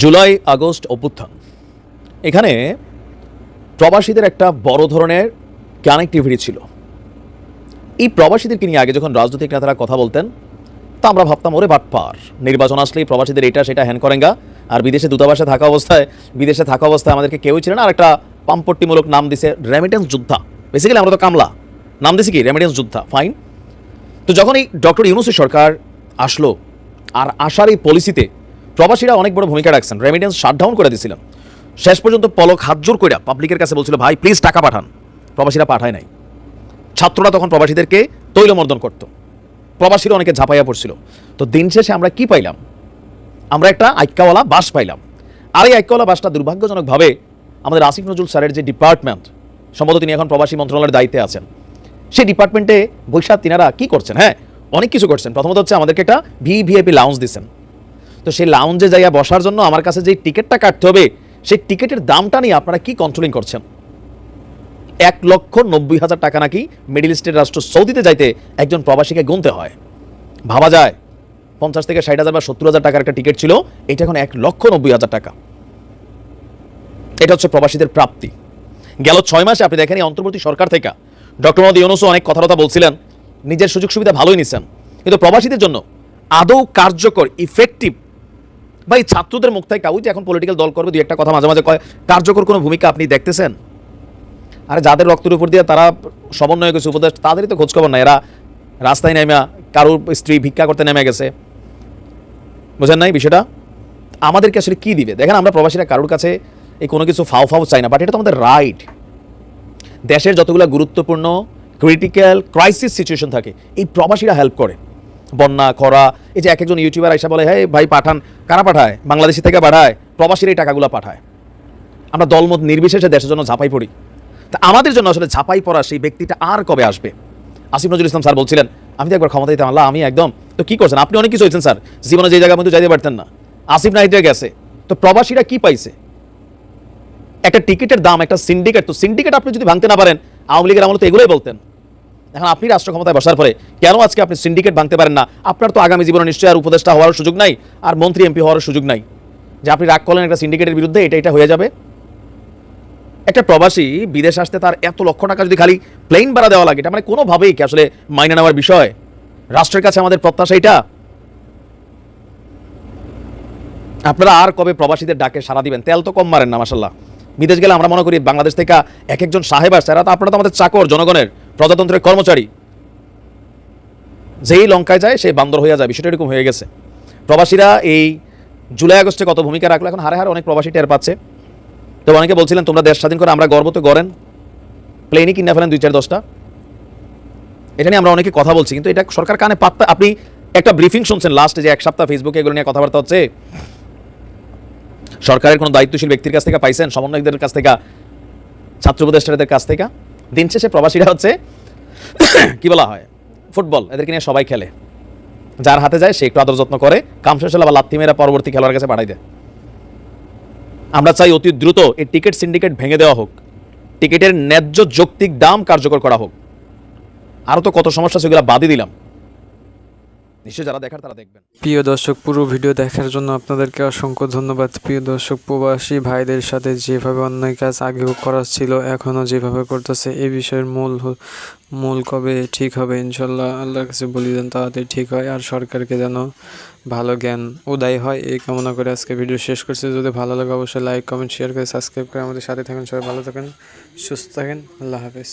July, August অভ্যুত্থান। এখানে প্রবাসীদের একটা বড় ধরনের কানেক্টিভিটি ছিল। এই প্রবাসীদেরকে নিয়ে আগে যখন রাজনৈতিক নেতারা কথা বলতেন, তা আমরা ভাবতাম, ওরে বাটপার নির্বাচন আসলেই প্রবাসীদের এটা, সেটা হ্যান করেঙ্গা। আর বিদেশে দূতাবাসে থাকা অবস্থায়, বিদেশে থাকা অবস্থায় আমাদেরকে কেউই ছিলেন আর একটা পাম্পট্টিমূলক নাম দিছে রেমিটেন্স যোদ্ধা বেসিক্যালি আমরা তো কামলা। নাম দিছি কি? রেমিটেন্স যোদ্ধা ফাইন তো যখন এই ডক্টর ইউনুসের সরকার আসলো, আর আসার এই পলিসিতে প্রবাসীরা অনেক বড় ভূমিকা রাখছেন। রেমিটেন্স শাটডাউন করে দিয়েছিলেন। শেষ পর্যন্ত পলক হাত জোর করে পাবলিকের কাছে বলছিল, ভাই প্লিজ টাকা পাঠান। প্রবাসীরা পাঠায় নাই। ছাত্ররা তখন প্রবাসীদেরকে তৈলমর্দন করত। প্রবাসীরা অনেকে ঝাঁপাইয়া পড়ছিল। তো দিন শেষে আমরা কি পাইলাম? আমরা একটা আইক্যাওয়ালা বাস পাইলাম। আর এই আইক্যাওয়ালা বাসটা দুর্ভাগ্যজনকভাবে আমাদের আসিফ নজরুল স্যারের যে ডিপার্টমেন্ট সম্ভবত তিনি এখন প্রবাসী মন্ত্রণালয়ের দায়িত্বে আছেন সেই ডিপার্টমেন্টে বৈশাখ তিনারা কি করছেন? হ্যাঁ অনেক কিছু করছেন। প্রথমত হচ্ছে আমাদেরকে একটা ভিভিআইপি লাউন্স দিচ্ছেন। তো সেই লাউঞ্জে যাইয়া বসার জন্য আমার কাছে যে টিকিটটা কাটতে হবে, সেই টিকিটের দামটা নিয়ে আপনারা কি কন্ট্রোলিং করছেন? এক লক্ষ নব্বই হাজার টাকা নাকি মিডিল ইস্টের রাষ্ট্র সৌদিতে যাইতে একজন প্রবাসীকে গুনতে হয়। ভাবা যায়, পঞ্চাশ থেকে ষাট হাজার বা সত্তর হাজার টাকার একটা টিকিট ছিল, এটা এখন এক লক্ষ নব্বই হাজার টাকা। এটা হচ্ছে প্রবাসীদের প্রাপ্তি। গেল ছয় মাসে আপনি দেখেন এই অন্তর্বর্তী সরকার থেকে ডক্টর মোদী ইউনুসও অনেক কথা কথা বলছিলেন, নিজের সুযোগ সুবিধা ভালোই নিচ্ছেন। কিন্তু প্রবাসীদের জন্য আদৌ কার্যকর ইফেক্টিভ বা এই ছাত্রদের মুখ থেকে কাউ যে এখন পলিটিক্যাল দল করবে, দুই একটা কথা মাঝে মাঝে কয়, কার্যকর কোনো ভূমিকা আপনি দেখতেছেন? আরে যাদের রক্তের উপর দিয়ে তারা সমন্বয় গেছে উপদেশ, তাদেরই তো খোঁজখবর নাই। এরা রাস্তায় নেমে কারোর স্ত্রী ভিক্ষা করতে নেমে গেছে। বুঝেন নাই বিষয়টা? আমাদেরকে আসলে কী দিবে? দেখেন, আমরা প্রবাসীরা কারোর কাছে এই কোনো কিছু ফাও ফাও চাই না বাট এটা তো আমাদের রাইট দেশের যতগুলো গুরুত্বপূর্ণ ক্রিটিক্যাল ক্রাইসিস সিচুয়েশন থাকে, এই প্রবাসীরা হেল্প করে। বন্যা, খরা, এই যে এক একজন ইউটিউবার আইসা বলে হ্যাঁ ভাই, পাঠান। কারা পাঠায়? বাংলাদেশি থেকে পাঠায় প্রবাসীরা এই টাকাগুলো পাঠায়। আমরা দলমত নির্বিশেষে দেশের জন্য ঝাঁপাই পড়ি। তা আমাদের জন্য আসলে ঝাঁপাই পড়া সেই ব্যক্তিটা আর কবে আসবে? আসিফ নজরুল ইসলাম স্যার বলছিলেন, আমি তো একবার ক্ষমতা দিতাম, আল্লাহ, আমি একদম। তো কি করছেন? আপনি অনেক কিছু হয়েছেন স্যার। জীবনে যে জায়গার মধ্যে যাইতে পারতেন না। আসিফ নাইটে গেছে। তো প্রবাসীরা কি পাইছে? একটা টিকিটের দাম, একটা সিন্ডিকেট, তো সিন্ডিকেট আপনি যদি ভাঙতে না পারেন, আওয়ামী লীগের আমলে তো এগুলোই বলতেন। এখন আপনি রাষ্ট্র ক্ষমতায় বসার পরে কেন আজকে আপনি সিন্ডিকেট ভাঙতে পারেন না? আপনার তো আগামী জীবনে নিশ্চয়ই আর উপদেষ্টা হওয়ার সুযোগ নাই, আর মন্ত্রী এমপি হওয়ার সুযোগ নাই। যে আপনি রাগ করলেন একটা সিন্ডিকেটের বিরুদ্ধে এটা এটা হয়ে যাবে? একটা প্রবাসী বিদেশ আসতে তার এত লক্ষ টাকা যদি খালি প্লেন ভাড়া দেওয়া লাগে এটা মানে কোনোভাবেই কি আসলে মাইনে নেওয়ার বিষয়? রাষ্ট্রের কাছে আমাদের প্রত্যাশা এটা? আপনারা আর কবে প্রবাসীদের ডাকে সারা দিবেন? তেল তো কম মারেন না মাসাল্লাহ বিদেশ গেলে আমরা মনে করি বাংলাদেশ থেকে এক একজন সাহেব আসছে তো আপনারা তো আমাদের চাকর, জনগণের। প্রজাতন্ত্রের কর্মচারী। যেই লঙ্কায় যায় সেই বান্দর হয়ে যায়। বিষয়টা এরকম হয়ে গেছে। প্রবাসীরা এই জুলাই আগস্টে কত ভূমিকা রাখল? এখন হারে হারে অনেক প্রবাসী টের পাচ্ছে। তো অনেকে বলছিলেন, তোমরা দেশ স্বাধীন করে, আমরা গর্ব তো করেন। প্লেনই কিনে ফেলেন দুই চার দশটা। এটা নিয়ে আমরা অনেকে কথা বলছি, কিন্তু এটা সরকার কানে পাত্তা আপনি একটা ব্রিফিং শুনছেন লাস্টে যে এক সপ্তাহ ফেসবুকে এগুলো নিয়ে কথাবার্তা হচ্ছে। সরকারের কোনো দায়িত্বশীল ব্যক্তির কাছ থেকে পাইছেন, সমন্বয়কদের কাছ থেকে, ছাত্র উপদেষ্টাদের কাছ থেকে? দিন শেষে প্রবাসীরা হচ্ছে কি বলা হয়? ফুটবল, এদেরকে নিয়ে সবাই খেলে। যার হাতে যায়, সে একটু আদর যত্ন করে, কাম শেষ হলে আবার লাত্তি মেয়েরা পরবর্তী খেলোয়াড়ের কাছে পাঠাই দেয়। আমরা চাই অতি দ্রুত এই টিকিট সিন্ডিকেট ভেঙে দেওয়া হোক। টিকিটের ন্যায্য যৌক্তিক দাম কার্যকর করা হোক। আরও তো কত সমস্যা সেগুলো বাদই দিলাম। নিশ্চয়ই যারা দেখার তারা দেখবেন। প্রিয় দর্শক, পুরো ভিডিও দেখার জন্য আপনাদেরকে অসংখ্য ধন্যবাদ। প্রিয় দর্শক, প্রবাসী ভাইদের সাথে যেভাবে অন্যায় কাজ আগেও করা ছিল, এখনও যেভাবে করতেছে এই বিষয়ের মূল মূল কবে ঠিক হবে ইনশাল্লাহ আল্লাহর কাছে বলি দেন তাড়াতাড়ি ঠিক হয়। আর সরকারকে যেন ভালো জ্ঞান উদয় হয়, এই কামনা করে আজকে ভিডিও শেষ করছি। যদি ভালো লাগে অবশ্যই লাইক, কমেন্ট শেয়ার করে সাবস্ক্রাইব করে আমাদের সাথে থাকেন। সবাই ভালো থাকেন, সুস্থ থাকেন। আল্লাহ হাফেজ।